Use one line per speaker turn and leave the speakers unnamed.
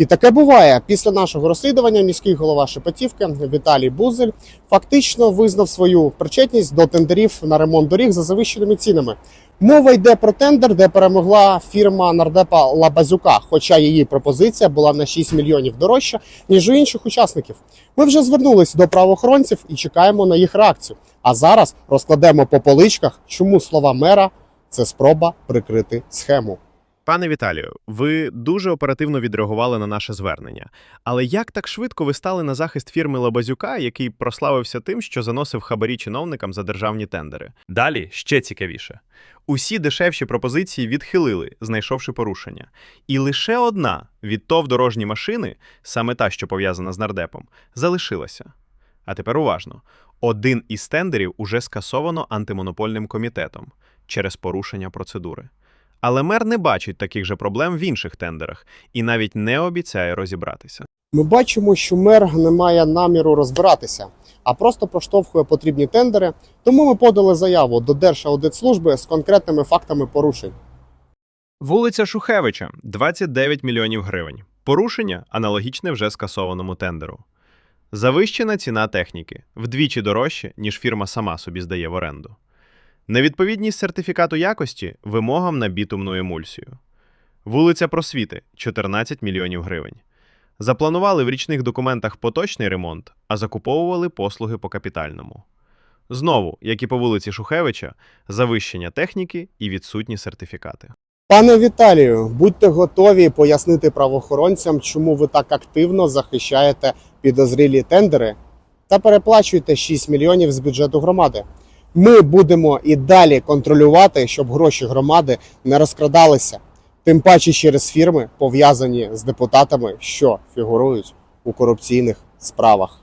І таке буває. Після нашого розслідування міський голова Шепетівки Віталій Бузель фактично визнав свою причетність до тендерів на ремонт доріг за завищеними цінами. Мова йде про тендер, де перемогла фірма нардепа Лабазюка, хоча її пропозиція була на 6 мільйонів дорожча, ніж у інших учасників. Ми вже звернулись до правоохоронців і чекаємо на їх реакцію. А зараз розкладемо по поличках, чому слова мера це спроба прикрити схему.
Пане Віталію, ви дуже оперативно відреагували на наше звернення. Але як так швидко ви стали на захист фірми Лобазюка, який прославився тим, що заносив хабарі чиновникам за державні тендери? Далі ще цікавіше. Усі дешевші пропозиції відхилили, знайшовши порушення. І лише одна від ТОВ дорожні машини, саме та, що пов'язана з нардепом, залишилася. А тепер уважно: один із тендерів уже скасовано антимонопольним комітетом через порушення процедури. Але мер не бачить таких же проблем в інших тендерах і навіть не обіцяє розібратися.
Ми бачимо, що мер не має наміру розбиратися, а просто проштовхує потрібні тендери. Тому ми подали заяву до Держаудитслужби з конкретними фактами порушень.
Вулиця Шухевича 29 мільйонів гривень. Порушення аналогічне вже скасованому тендеру. Завищена ціна техніки вдвічі дорожче, ніж фірма сама собі здає в оренду. Невідповідність сертифікату якості вимогам на бітумну емульсію. Вулиця Просвіти 14 мільйонів гривень. Запланували в річних документах поточний ремонт, а закуповували послуги по капітальному. Знову, як і по вулиці Шухевича, завищення техніки і відсутні сертифікати.
Пане Віталію, будьте готові пояснити правоохоронцям, чому ви так активно захищаєте підозрілі тендери та переплачуєте 6 мільйонів з бюджету громади. Ми будемо і далі контролювати, щоб гроші громади не розкрадалися, тим паче через фірми, пов'язані з депутатами, що фігурують у корупційних справах.